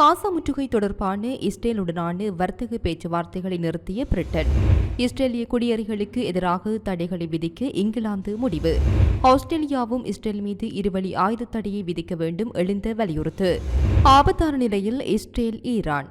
காசா முற்றுகை தொடர்பான இஸ்ரேலுடனான வர்த்தக பேச்சுவார்த்தைகளை நிறுத்திய பிரிட்டன். இஸ்ரேலிய குடியேறிகளுக்கு எதிராக தடைகளை விதிக்க இங்கிலாந்து முடிவு. ஆஸ்திரேலியாவும் இஸ்ரேல் மீது இருவழி ஆயுத தடையை விதிக்க வேண்டும் எழுந்த வலியுறுத்து. ஆபத்தான நிலையில் இஸ்ரேல் ஈரான்.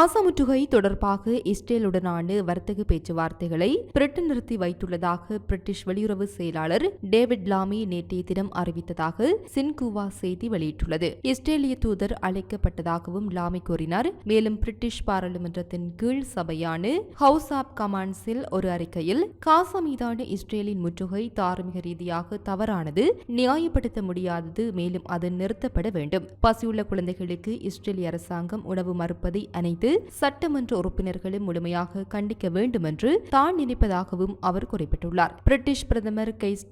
காசா முற்றுகை தொடர்பாக இஸ்ரேலுடனான வர்த்தக பேச்சுவார்த்தைகளை பிரிட்டன் நிறுத்தி வைத்துள்ளதாக பிரிட்டிஷ் வெளியுறவு செயலாளர் டேவிட் லாமி நேற்றைய தினம் அறிவித்ததாக சின்குவா செய்தி வெளியிட்டுள்ளது. இஸ்ரேலிய தூதர் அழைக்கப்பட்டதாகவும் லாமி கூறினார். மேலும் பிரிட்டிஷ் பாராளுமன்றத்தின் கீழ் சபையான ஹவுஸ் ஆப் கமாண்ட்ஸில் ஒரு அறிக்கையில் காசா மீதான இஸ்ரேலின் முற்றுகை தார்மீக ரீதியாக தவறானது நியாயப்படுத்த முடியாதது மேலும் அது நிறுத்தப்பட வேண்டும். பசியுள்ள குழந்தைகளுக்கு இஸ்ரேலிய அரசாங்கம் உணவு மறுப்பதை அனைத்து சட்டமன்ற உறுப்பினர்களும் முழுமையாக கண்டிக்க வேண்டும் என்று தான் நினைப்பதாகவும் அவர் குறிப்பிட்டுள்ளார். பிரிட்டிஷ் பிரதமர் கெய்ஸ்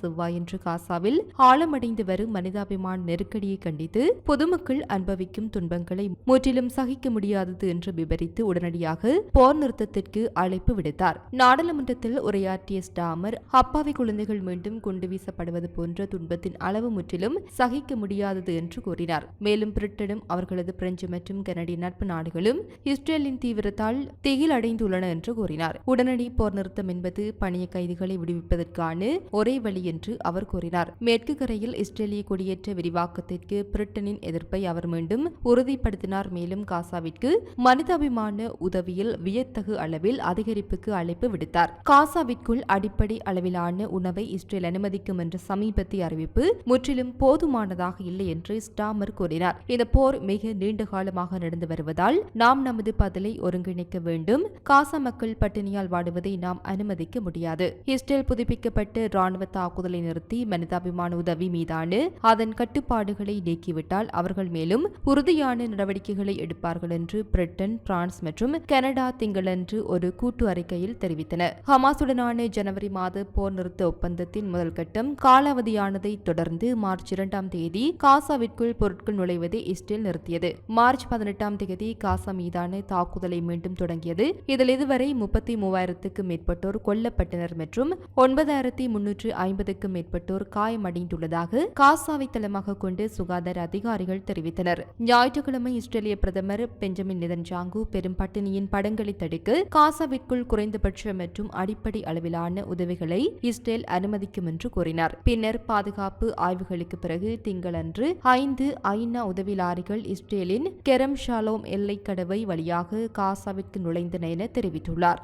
செவ்வாயன்று காசாவில் ஆழமடைந்து வரும் மனிதாபிமான நெருக்கடியை கண்டித்து பொதுமக்கள் அனுபவிக்கும் துன்பங்களை முற்றிலும் சகிக்க முடியாதது என்று விவரித்து உடனடியாக போர் நிறுத்தத்திற்கு அழைப்பு விடுத்தார். நாடாளுமன்றத்தில் உரையாற்றிய ஸ்டாமர் அப்பாவி குழந்தைகள் மீண்டும் குண்டு வீசப்படுவது போன்ற துன்பத்தின் அளவு முற்றிலும் சகிக்க முடியாதது என்று கூறினார். மேலும் பிரிட்டனும் அவர்களது பிரெஞ்சு மற்றும் கனடிய நட்பு நாடுகளும் இஸ்ரேலின் தீவிரத்தால் திகில் அடைந்துள்ளன என்று கூறினார். உடனடி போர் நிறுத்தம் என்பது பணிய கைதிகளை விடுவிப்பதற்கான ஒரே வழி என்று அவர் கூறினார். மேற்கு கரையில் இஸ்ரேலிய குடியேற்ற விரிவாக்கத்திற்கு பிரிட்டனின் எதிர்ப்பை அவர் மீண்டும் உறுதிப்படுத்தினார். மேலும் காசாவிற்கு மனிதாபிமான உதவியில் வியத்தகு அளவில் அதிகரிப்புக்கு அழைப்பு விடுத்தார். காசாவிற்குள் அடிப்படை அளவிலான உணவை இஸ்ரேல் அனுமதிக்கும் என்ற சமீபத்திய அறிவிப்பு முற்றிலும் போதுமானதாக இல்லை என்று ஸ்டாமர் கூறினார். இந்த போர் மிக நீண்ட காலமாக நடந்து வருவதால் நாம் நமது பதிலை ஒருங்கிணைக்க வேண்டும். காசா மக்கள் பட்டினியால் வாடுவதை நாம் அனுமதிக்க முடியாது. இஸ்ரேல் புதுப்பிக்கப்பட்ட ராணுவ தாக்குதலை நிறுத்தி மனிதாபிமான உதவி மீதான அதன் கட்டுப்பாடுகளை நீக்கிவிட்டால் அவர்கள் மேலும் உறுதியான நடவடிக்கைகளை எடுப்பார்கள் என்று பிரிட்டன் பிரான்ஸ் மற்றும் கனடா திங்களன்று ஒரு கூட்டு அறிக்கையில் தெரிவித்தன ஹமாசுடனான ஜனவரி மாத போர் நிறுத்த ஒப்பந்தத்தின் முதல் கட்டம் காலாவதியானதை தொடர்ந்து மார்ச் இரண்டாம் தேதி காசாவிற்குள் பொருட்கள் நுழைவதை இஸ்ரேல் நிறுத்தியது. மார்ச் பதினெட்டாம் தேதி காசா மீதான தாக்குதலை மீண்டும் தொடங்கியது. இதில் இதுவரை முப்பத்தி மூவாயிரத்துக்கும் மேற்பட்டோர் கொல்லப்பட்டனர் மற்றும் ஒன்பதாயிரத்தி முன்னூற்று ஐம்பதுக்கும் மேற்பட்டோர் காயமடைந்துள்ளதாக காசாவை தளமாக கொண்டு சுகாதார அதிகாரிகள் தெரிவித்தனர். ஞாயிற்றுக்கிழமை இஸ்ரேலிய பிரதமர் பெஞ்சமின் நிதன்ஜாங்கு பெரும் பட்டினியின் படங்களை தடுக்க காசாவிற்குள் குறைந்தபட்ச மற்றும் அடிப்படை அளவிலான உதவிகளை இஸ்ரேல் அனுமதிக்கும் என்று கூறினார். பின்னர் பாதுகாப்பு ஆய்வுகளுக்கு பிறகு திங்களன்று ஐந்து ஐநா உதவி லாரிகள் இஸ்ரேலின் கெரம் ஷாலோம் எல்லைக் கடவை வழியாக காசாவிற்கு நுழைந்தன என தெரிவித்துள்ளார்.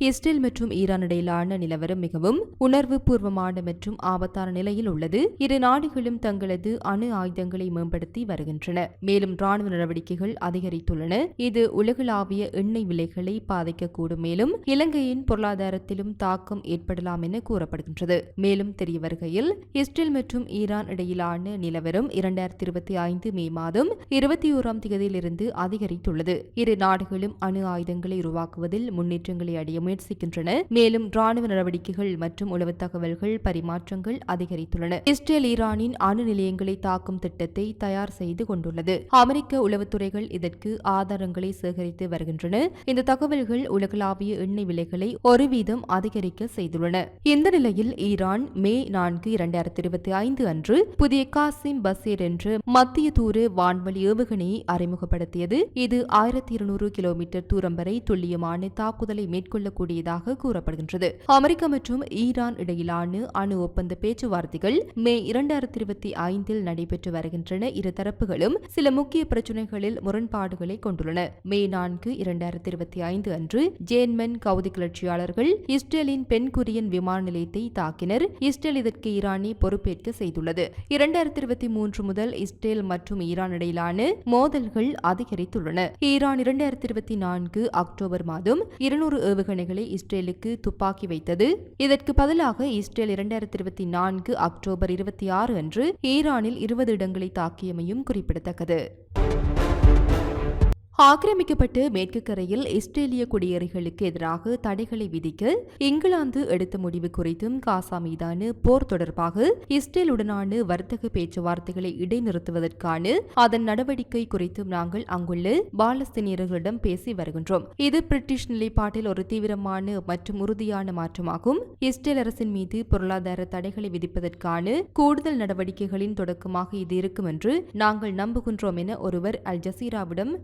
இஸ்ரேல் மற்றும் ஈரான் இடையிலான நிலவரம் மிகவும் உணர்வு பூர்வமான மற்றும் ஆபத்தான நிலையில் உள்ளது. இரு நாடுகளும் தங்களது அணு ஆயுதங்களை மேம்படுத்தி வருகின்றன. மேலும் ராணுவ நடவடிக்கைகள் அதிகரித்துள்ளன. இது உலகளாவிய எண்ணெய் விலைகளை பாதிக்கக்கூடும். மேலும் இலங்கையின் பொருளாதாரத்திலும் தாக்கம் ஏற்படலாம் என கூறப்படுகின்றது. மேலும் தெரிய வருகையில் இஸ்ரேல் மற்றும் ஈரான் இடையிலான நிலவரம் இரண்டாயிரத்தி இருபத்தி ஐந்து மே மாதம் இருபத்தி ஓராம் தேதியிலிருந்து அதிகரித்துள்ளது. இரு நாடுகளும் அணு ஆயுதங்களை உருவாக்குவதில் முன்னேற்றங்களை அடைய முயற்சிக்கின்றன. மேலும் ராணுவ நடவடிக்கைகள் மற்றும் உளவு தகவல்கள் பரிமாற்றங்கள் அதிகரித்துள்ளன. இஸ்ரேல் ஈரானின் அணு நிலையங்களை தாக்கும் திட்டத்தை தயார் செய்து கொண்டுள்ளது. அமெரிக்க உளவுத்துறைகள் இதற்கு ஆதாரங்களை சேகரித்து வருகின்றன. இந்த தகவல்கள் உலகளாவிய எண்ணெய் விலைகளை ஒரு வீதம் அதிகரிக்க செய்துள்ளன. இந்த நிலையில் ஈரான் மே நான்கு இரண்டாயிரத்தி இருபத்தி ஐந்து அன்று புதிய காசிம் பசீர் என்ற மத்திய தூர வான்வழி ஏவுகணையை அறிமுகப்படுத்தியது. இது ஆயிரத்தி இருநூறு கிலோமீட்டர் தூரம் வரை துல்லியமான தாக்குதலை மேற்கொள்ள கூடியதாக கூறப்படுகின்றது. அமெரிக்கா மற்றும் ஈரான் இடையிலான அணு ஒப்பந்த பேச்சுவார்த்தைகள் மே இரண்டாயிரத்தி இருபத்தி ஐந்தில் நடைபெற்று வருகின்றன. இரு தரப்புகளும் சில முக்கிய பிரச்சினைகளில் முரண்பாடுகளை கொண்டுள்ளன. மே நான்கு இரண்டாயிரத்தி இருபத்தி ஐந்து அன்று ஜேன்மென் கவுதி கிளர்ச்சியாளர்கள் இஸ்ரேலின் பெண் குரியன் விமான நிலையத்தை தாக்கினர். இஸ்ரேல் இதற்கு ஈரானை பொறுப்பேற்க செய்துள்ளது. இரண்டாயிரத்தி இருபத்தி மூன்று முதல் இஸ்ரேல் மற்றும் ஈரான் இடையிலான மோதல்கள் அதிகரித்துள்ளன. ஈரான் இரண்டாயிரத்தி இருபத்தி நான்கு அக்டோபர் மாதம் இருநூறு ஏவுகணை ஏவுகணைகளை இஸ்ரேலுக்கு துப்பாக்கி வைத்தது. இதற்கு பதிலாக இஸ்ரேல் இரண்டாயிரத்தி இருபத்தி நான்கு அக்டோபர் இருபத்தி ஆறு அன்று ஈரானில் இருபது இடங்களை தாக்கியமையும் குறிப்பிடத்தக்கது. ஆக்கிரமிக்கப்பட்டு மேற்கு கரையில் இஸ்ரேலிய குடியேறிகளுக்கு எதிராக தடைகளை விதிக்க இங்கிலாந்து எடுத்த முடிவு குறித்தும் காசா மீதான போர் தொடர்பாக இஸ்ரேலுடனான வர்த்தக பேச்சுவார்த்தைகளை இடைநிறுத்துவதற்கான அதன் நடவடிக்கை குறித்தும் நாங்கள் அங்குள்ள பாலஸ்தீனியர்களிடம் பேசி வருகின்றோம். இது பிரிட்டிஷ் நிலைப்பாட்டில் ஒரு தீவிரமான மற்றும் உறுதியான மாற்றமாகும். இஸ்ரேல் அரசின் மீது பொருளாதார தடைகளை விதிப்பதற்கான கூடுதல் நடவடிக்கைகளின் தொடக்கமாக இது இருக்கும் என்று நாங்கள் நம்புகின்றோம் என ஒருவர் அல் ஜசீராவிடம்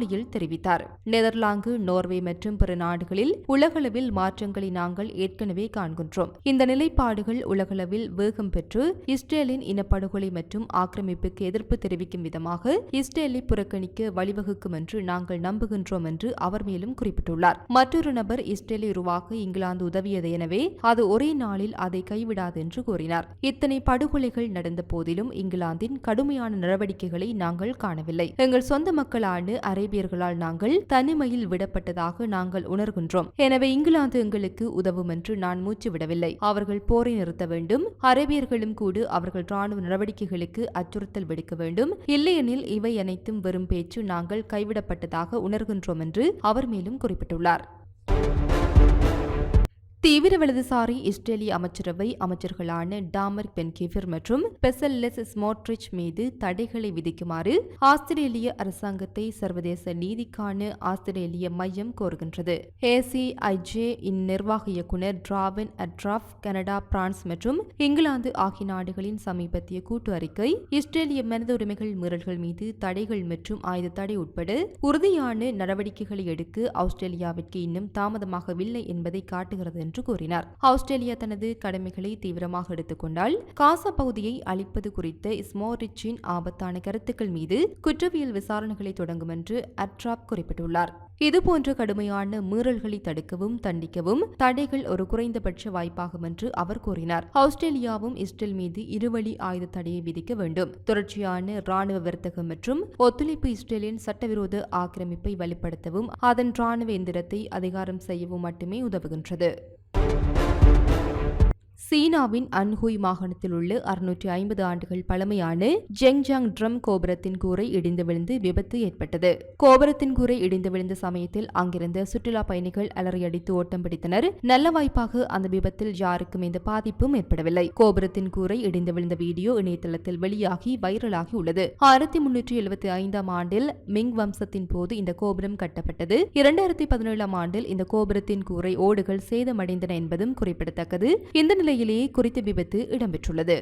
காணொலியில் தெரிவித்தார். நெதர்லாந்து நோர்வே மற்றும் பிற நாடுகளில் உலகளவில் மாற்றங்களை நாங்கள் ஏற்கனவே காண்கின்றோம். இந்த நிலைப்பாடுகள் உலகளவில் வேகம் பெற்று இஸ்ரேலின் இனப்படுகொலை மற்றும் ஆக்கிரமிப்புக்கு எதிர்ப்பு தெரிவிக்கும் விதமாக இஸ்ரேலை புறக்கணிக்க வழிவகுக்கும் என்று நாங்கள் நம்புகின்றோம் என்று அவர் மேலும் குறிப்பிட்டுள்ளார். மற்றொரு நபர் இஸ்ரேலை உருவாக்க இங்கிலாந்து உதவியது எனவே அது ஒரே நாளில் அதை கைவிடாது என்று கூறினார். இத்தனை படுகொலைகள் நடந்த போதிலும் இங்கிலாந்தின் கடுமையான நடவடிக்கைகளை நாங்கள் காணவில்லை. எங்கள் சொந்த மக்களான அரேபியர்களால் நாங்கள் தனிமையில் விடப்பட்டதாக நாங்கள் உணர்கின்றோம். எனவே இங்கிலாந்து எங்களுக்கு உதவும் என்று நான் மூச்சு விடவில்லை அவர்கள் போரை நிறுத்த வேண்டும். அரேபியர்களும் கூட அவர்கள் ராணுவ நடவடிக்கைகளுக்கு அச்சுறுத்தல் விடுக்க வேண்டும். இல்லையெனில் இவை அனைத்தும் வெறும் பேச்சு. நாங்கள் கைவிடப்பட்டதாக உணர்கின்றோம் என்று அவர் மேலும் குறிப்பிட்டுள்ளார். தீவிர வலதுசாரி இஸ்ரேலிய அமைச்சரவை அமைச்சர்களான டாமர் பென்கிஃபிர் மற்றும் பெசல்லெஸ் ஸ்மோட்ரிச் மீது தடைகளை விதிக்குமாறு ஆஸ்திரேலிய அரசாங்கத்தை சர்வதேச நீதிக்கான ஆஸ்திரேலிய மையம் கோருகின்றது. ஏசிஐஜே இன் நிர்வாக இயக்குநர் டிராவின் அட்ராஃப் கனடா பிரான்ஸ் மற்றும் இங்கிலாந்து ஆகிய நாடுகளின் சமீபத்திய கூட்டு அறிக்கை இஸ்ரேலிய மனித உரிமைகள் மீறல்கள் மீது தடைகள் மற்றும் ஆயுத தடை உட்பட உறுதியான நடவடிக்கைகளை எடுக்க ஆஸ்திரேலியாவிற்கு இன்னும் தாமதமாகவில்லை என்பதை காட்டுகிறது என்று கூறினார். ஆஸ்திரேலியா தனது கடமைகளை தீவிரமாக எடுத்துக்கொண்டால் காசா பகுதியை அழிப்பது குறித்த ஸ்மோரிச்சின் ஆபத்தான கருத்துக்கள் மீது குற்றவியல் விசாரணைகளை தொடங்கும் என்று அட்ராப் குறிப்பிட்டுள்ளார். இதுபோன்ற கடுமையான மீறல்களை தடுக்கவும் தண்டிக்கவும் தடைகள் ஒரு குறைந்தபட்ச வாய்ப்பாகும் என்று அவர் கூறினார். ஆஸ்திரேலியாவும் இஸ்ரேல் மீது இருவழி ஆயுத தடையை விதிக்க வேண்டும். தொடர்ச்சியான ராணுவ வர்த்தகம் மற்றும் ஒத்துழைப்பு இஸ்ரேலின் சட்டவிரோத ஆக்கிரமிப்பை வலுப்படுத்தவும் அதன் ராணுவ எந்திரத்தை அதிகாரம் செய்யவும் மட்டுமே உதவுகின்றது. you சீனாவின் அன்ஹுய் மாகாணத்தில் உள்ள அறுநூற்றி ஐம்பது ஆண்டுகள் பழமையான ஜெங்ஜாங் ட்ரம் கோபுரத்தின் கூரை இடிந்து விழுந்து விபத்து ஏற்பட்டது. கோபுரத்தின் கூரை இடிந்து விழுந்த சமயத்தில் அங்கிருந்த சுற்றுலா பயணிகள் அலறியடித்து ஓட்டம் பிடித்தனர். நல்ல வாய்ப்பாக அந்த விபத்தில் யாருக்கும் எந்த பாதிப்பும் ஏற்படவில்லை. கோபுரத்தின் கூரை இடிந்து விழுந்த வீடியோ இணையதளத்தில் வெளியாகி வைரலாகி உள்ளது. ஆயிரத்தி முன்னூற்றி எழுபத்தி ஐந்தாம் ஆண்டில் மிங் வம்சத்தின் போது இந்த கோபுரம் கட்டப்பட்டது. இரண்டாயிரத்தி பதினேழாம் ஆண்டில் இந்த கோபுரத்தின் கூரை ஓடுகள் சேதமடைந்தன என்பதும் குறிப்பிடத்தக்கது. இந்த நிலை நிலையிலேயே குறித்த விபத்து இடம்பெற்றுள்ளது.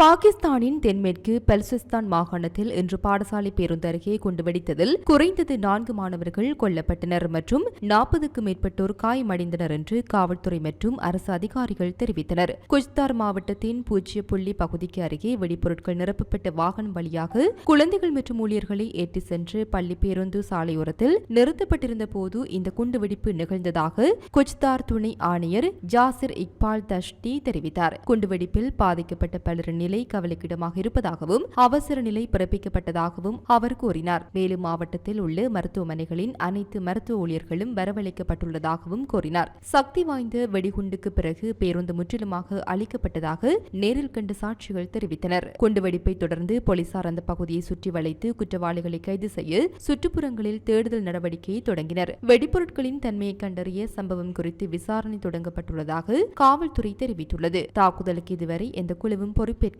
பாகிஸ்தானின் தென்மேற்கு பல்சிஸ்தான் மாகாணத்தில் இன்று பாடசாலை பேருந்து அருகே குண்டு வெடித்ததில் குறைந்தது நான்கு மாணவர்கள் கொல்லப்பட்டனர் மற்றும் நாற்பதுக்கும் மேற்பட்டோர் காயமடைந்தனர் என்று காவல்துறை மற்றும் அரசு அதிகாரிகள் தெரிவித்தனர். குஜ்தார் மாவட்டத்தின் பூஜ்ய புள்ளி பகுதிக்கு அருகே வெடிபொருட்கள் நிரப்பப்பட்ட வாகனம் வழியாக குழந்தைகள் மற்றும் ஊழியர்களை ஏற்றி சென்று பள்ளி பேருந்து சாலையோரத்தில் நிறுத்தப்பட்டிருந்த போது இந்த குண்டுவெடிப்பு நிகழ்ந்ததாக குஜ்தார் துணை ஆணையர் ஜாசிர் இக்பால் தஷ்டி தெரிவித்தார். குண்டுவெடிப்பில் பாதிக்கப்பட்ட பலரின் நிலை கவலைக்கிடமாக இருப்பதாகவும் அவசர நிலை பிறப்பிக்கப்பட்டதாகவும் அவர் கூறினார். மேலும் மாவட்டத்தில் உள்ள மருத்துவமனைகளின் அனைத்து மருத்துவ ஊழியர்களும் வரவழைக்கப்பட்டுள்ளதாகவும் கூறினார். சக்தி வாய்ந்த வெடிகுண்டுக்கு பிறகு பேருந்து முற்றிலுமாக அளிக்கப்பட்டதாக நேரில் கண்ட சாட்சிகள் தெரிவித்தனர். குண்டுவெடிப்பை தொடர்ந்து போலீசார் அந்த பகுதியை சுற்றி வளைத்து குற்றவாளிகளை கைது செய்ய சுற்றுப்புறங்களில் தேடுதல் நடவடிக்கையை தொடங்கினர். வெடிப்பொருட்களின் தன்மையை கண்டறிய சம்பவம் குறித்து விசாரணை தொடங்கப்பட்டுள்ளதாக காவல்துறை தெரிவித்துள்ளது. தாக்குதலுக்கு இதுவரை எந்த குழுவும் பொறுப்பேற்க